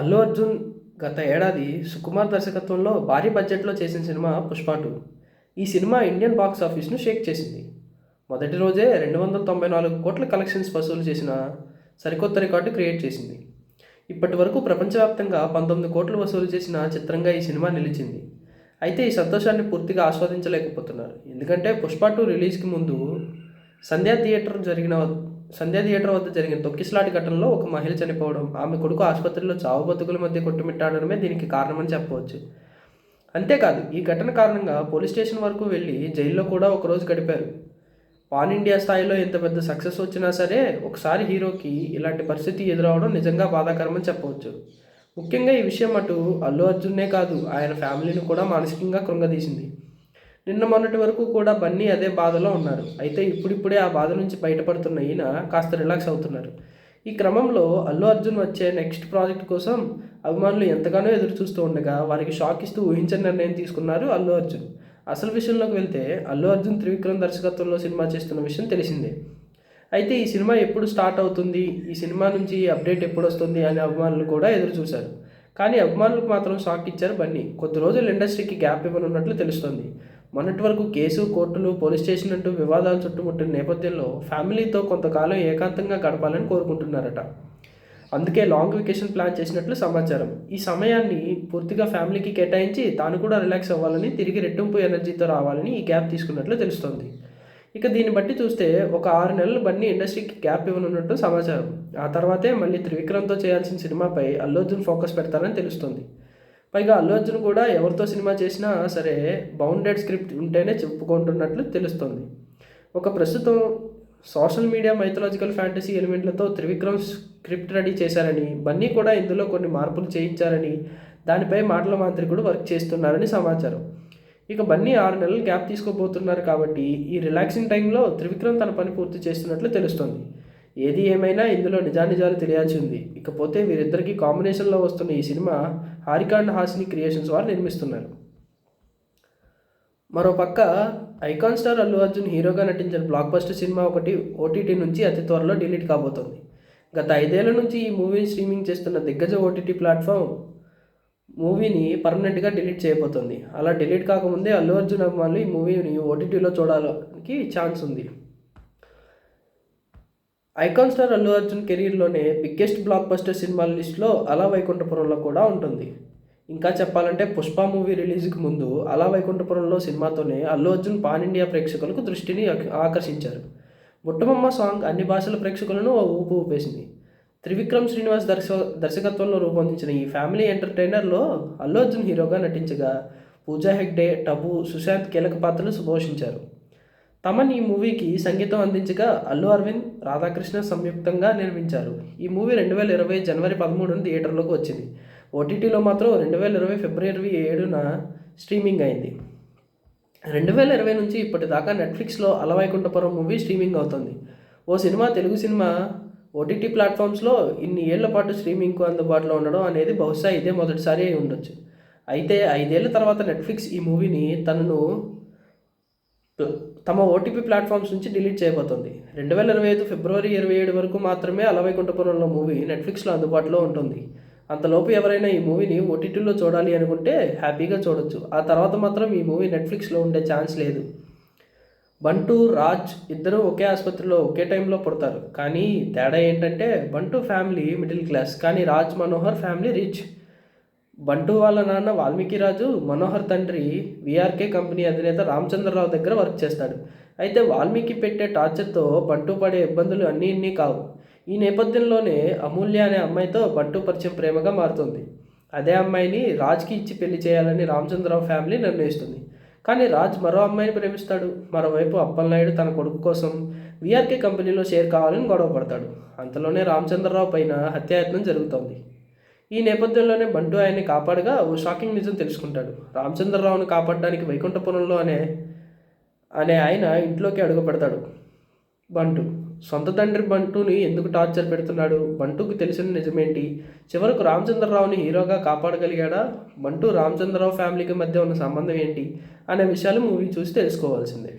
అల్లు అర్జున్ గత ఏడాది సుకుమార్ దర్శకత్వంలో భారీ బడ్జెట్లో చేసిన సినిమా పుష్ప టూ. ఈ సినిమా ఇండియన్ బాక్స్ ఆఫీస్ను షేక్ చేసింది. మొదటి రోజే రెండు వందల తొంభై నాలుగు కోట్ల కలెక్షన్స్ వసూలు చేసిన సరికొత్త రికార్డు క్రియేట్ చేసింది. ఇప్పటి వరకు ప్రపంచవ్యాప్తంగా పంతొమ్మిది కోట్లు వసూలు చేసిన చిత్రంగా ఈ సినిమా నిలిచింది. అయితే ఈ సంతోషాన్ని పూర్తిగా ఆస్వాదించలేకపోతున్నారు. ఎందుకంటే పుష్ప టూ రిలీజ్కి ముందు సంధ్యా థియేటర్ జరిగిన సంధ్యా థియేటర్ వద్ద జరిగిన తొక్కిసలాటి ఘటనలో ఒక మహిళ చనిపోవడం ఆమె కొడుకు ఆసుపత్రిలో చావు బతుకుల మధ్య కొట్టుమిట్టాడడమే దీనికి కారణమని చెప్పవచ్చు. అంతేకాదు ఈ ఘటన కారణంగా పోలీస్ స్టేషన్ వరకు వెళ్ళి జైల్లో కూడా ఒకరోజు గడిపారు. పాన్ ఇండియా స్థాయిలో ఎంత పెద్ద సక్సెస్ వచ్చినా సరే ఒకసారి హీరోకి ఇలాంటి పరిస్థితి ఎదురవడం నిజంగా బాధాకరమని చెప్పవచ్చు. ముఖ్యంగా ఈ విషయం అటు అల్లు అర్జున్నే కాదు ఆయన ఫ్యామిలీని కూడా మానసికంగా కృంగదీసింది. నిన్న మొన్నటి వరకు కూడా బన్నీ అదే బాధలో ఉన్నారు. అయితే ఇప్పుడిప్పుడే ఆ బాధ నుంచి బయటపడుతున్న ఈయన కాస్త రిలాక్స్ అవుతున్నారు. ఈ క్రమంలో అల్లు అర్జున్ వచ్చే నెక్స్ట్ ప్రాజెక్ట్ కోసం అభిమానులు ఎంతగానో ఎదురు చూస్తూ ఉండగా వారికి షాక్ ఇస్తూ ఊహించని నిర్ణయం తీసుకున్నారు అల్లు అర్జున్. అసలు విషయంలోకి వెళ్తే అల్లు అర్జున్ త్రివిక్రమ్ దర్శకత్వంలో సినిమా చేస్తున్న విషయం తెలిసిందే. అయితే ఈ సినిమా ఎప్పుడు స్టార్ట్ అవుతుంది? ఈ సినిమా నుంచి అప్డేట్ ఎప్పుడు వస్తుంది? అని అభిమానులు కూడా ఎదురు చూశారు కానీ అభిమానులకు మాత్రం షాక్ ఇచ్చారు బన్నీ. కొద్ది రోజులు ఇండస్ట్రీకి గ్యాప్ ఇవ్వనున్నట్లు తెలుస్తోంది. మొన్నటి వరకు కేసు కోర్టులు పోలీస్ స్టేషన్ అంటూ వివాదాలు చుట్టుముట్టిన నేపథ్యంలో ఫ్యామిలీతో కొంతకాలం ఏకాంతంగా గడపాలని కోరుకుంటున్నారట. అందుకే లాంగ్ వెకేషన్ ప్లాన్ చేసినట్లు సమాచారం. ఈ సమయాన్ని పూర్తిగా ఫ్యామిలీకి కేటాయించి తాను కూడా రిలాక్స్ అవ్వాలని తిరిగి రెట్టింపు ఎనర్జీతో రావాలని ఈ గ్యాప్ తీసుకున్నట్లు తెలుస్తోంది. ఇక దీన్ని బట్టి చూస్తే ఒక ఆరు నెలలు బన్నీ ఇండస్ట్రీకి గ్యాప్ ఇవ్వనున్నట్టు సమాచారం. ఆ తర్వాతే మళ్ళీ త్రివిక్రమ్తో చేయాల్సిన సినిమాపై అల్లు అర్జున్ ఫోకస్ పెడతారని తెలుస్తుంది. పైగా అల్లు అర్జున్ కూడా ఎవరితో సినిమా చేసినా సరే బౌండెడ్ స్క్రిప్ట్ ఉంటేనే చెప్పుకుంటున్నట్లు తెలుస్తుంది. ఒక ప్రస్తుతం సోషల్ మీడియా మైథలాజికల్ ఫ్యాంటసీ ఎలిమెంట్లతో త్రివిక్రమ్ స్క్రిప్ట్ రెడీ చేశారని బన్నీ కూడా ఇందులో కొన్ని మార్పులు చేయించారని దానిపై మాటల మాంత్రికుడు వర్క్ చేస్తున్నారని సమాచారం. ఇక బన్నీ ఆరు నెలలు గ్యాప్ తీసుకోబోతున్నారు కాబట్టి ఈ రిలాక్సింగ్ టైంలో త్రివిక్రమ్ తన పని పూర్తి చేస్తున్నట్లు తెలుస్తుంది. ఏది ఏమైనా ఇందులో నిజానిజాలు తెలియాల్సి ఉంది. ఇకపోతే వీరిద్దరికీ కాంబినేషన్లో వస్తున్న ఈ సినిమా హారికాండ్ హాసిని క్రియేషన్స్ వారు నిర్మిస్తున్నారు. మరోపక్క ఐకాన్ స్టార్ అల్లు అర్జున్ హీరోగా నటించిన బ్లాక్ బస్టర్ సినిమా ఒకటి ఓటీటీ నుంచి అతి త్వరలో డిలీట్ కాబోతోంది. గత ఐదేళ్ళ నుంచి ఈ మూవీని స్ట్రీమింగ్ చేస్తున్న దిగ్గజ ఓటీటీ ప్లాట్ఫామ్ మూవీని పర్మనెంట్గా డిలీట్ చేయబోతోంది. అలా డిలీట్ కాకముందే అల్లు అర్జున్ అభిమానులు ఈ మూవీని ఓటీటీలో చూడడానికి ఛాన్స్ ఉంది. ఐకాన్ స్టార్ అల్లు అర్జున్ కెరీర్లోనే బిగ్గెస్ట్ బ్లాక్ బస్టర్ సినిమాల లిస్ట్లో అలా వైకుంఠపురంలో కూడా ఉంటుంది. ఇంకా చెప్పాలంటే పుష్ప మూవీ రిలీజ్కి ముందు అలా వైకుంఠపురంలో సినిమాతోనే అల్లు అర్జున్ పాన్ ఇండియా ప్రేక్షకులకు దృష్టిని ఆకర్షించారు. బుట్టబొమ్మ సాంగ్ అన్ని భాషల ప్రేక్షకులను ఊపు ఊపేసింది. త్రివిక్రమ్ శ్రీనివాస్ దర్శ దర్శకత్వంలో రూపొందించిన ఈ ఫ్యామిలీ ఎంటర్టైనర్లో అల్లు అర్జున్ హీరోగా నటించగా పూజా హెగ్డే టబు సుశాంత్ కీలక పాత్రలు సుభోషించారు. తమన్ ఈ మూవీకి సంగీతం అందించగా అల్లు అరవింద్ రాధాకృష్ణ సంయుక్తంగా నిర్మించారు. ఈ మూవీ రెండు వేల ఇరవై జనవరి పదమూడున థియేటర్లోకి వచ్చింది. ఓటీటీలో మాత్రం రెండు వేల ఇరవై ఫిబ్రవరి ఏడున స్ట్రీమింగ్ అయింది. రెండు వేల ఇరవై నుంచి ఇప్పటిదాకా నెట్ఫ్లిక్స్లో అలవైకుంఠపురం మూవీ స్ట్రీమింగ్ అవుతుంది. ఓ సినిమా తెలుగు సినిమా ఓటీటీ ప్లాట్ఫామ్స్లో ఇన్ని ఏళ్ళ పాటు స్ట్రీమింగ్కు అందుబాటులో ఉండడం అనేది బహుశా ఇదే మొదటిసారి అయి ఉండొచ్చు. అయితే ఐదేళ్ళ తర్వాత నెట్ఫ్లిక్స్ ఈ మూవీని తనను తమ ఓటీపీ ప్లాట్ఫామ్స్ నుంచి డిలీట్ చేయబోతోంది. రెండు వేల ఇరవై ఐదు ఫిబ్రవరి ఇరవై ఏడు వరకు మాత్రమే అలవైకుంఠపురంలో మూవీ నెట్ఫ్లిక్స్లో అందుబాటులో ఉంటుంది. అంతలోపు ఎవరైనా ఈ మూవీని ఓటీటీలో చూడాలి అనుకుంటే హ్యాపీగా చూడొచ్చు. ఆ తర్వాత మాత్రం ఈ మూవీ నెట్ఫ్లిక్స్లో ఉండే ఛాన్స్ లేదు. బంటు రాజ్ ఇద్దరూ ఒకే ఆసుపత్రిలో ఒకే టైంలో పుడతారు. కానీ తేడా ఏంటంటే బంటు ఫ్యామిలీ మిడిల్ క్లాస్ కానీ రాజ్ మనోహర్ ఫ్యామిలీ రిచ్. బంటు వాళ్ళ నాన్న వాల్మీకి రాజు మనోహర్ తండ్రి విఆర్కే కంపెనీ అధినేత రామచంద్రరావు దగ్గర వర్క్ చేస్తాడు. అయితే వాల్మీకి పెట్టే టార్చర్తో బంటు పడే ఇబ్బందులు అన్నీ ఇన్ని కావు. ఈ నేపథ్యంలోనే అమూల్య అనే అమ్మాయితో బంటు పరిచయం ప్రేమగా మారుతుంది. అదే అమ్మాయిని రాజ్కి ఇచ్చి పెళ్ళి చేయాలని రామచంద్రరావు ఫ్యామిలీ నిర్ణయిస్తుంది. కానీ రాజ్ మరో అమ్మాయిని ప్రేమిస్తాడు. మరోవైపు అప్పలనాయుడు తన కొడుకు కోసం విఆర్కే కంపెనీలో షేర్ కావాలని గొడవ పడతాడు అంతలోనే రామచంద్రరావు పైన హత్యాయత్నం జరుగుతోంది. ఈ నేపథ్యంలోనే బంటు ఆయన్ని కాపాడగా ఓ షాకింగ్ నిజం తెలుసుకుంటాడు. రామచంద్రరావును కాపాడడానికి వైకుంఠపురంలో అనే అనే ఆయన ఇంట్లోకి అడుగు పెడతాడు బంటు సొంత తండ్రి బంటుని ఎందుకు టార్చర్ పెడుతున్నాడు? బంటుకు తెలిసిన నిజమేంటి? చివరకు రామచంద్రరావుని హీరోగా కాపాడగలిగాడా? బంటు రామచంద్రరావు ఫ్యామిలీకి మధ్య ఉన్న సంబంధం ఏంటి? అనే విషయాలు మూవీ చూసి తెలుసుకోవాల్సిందే.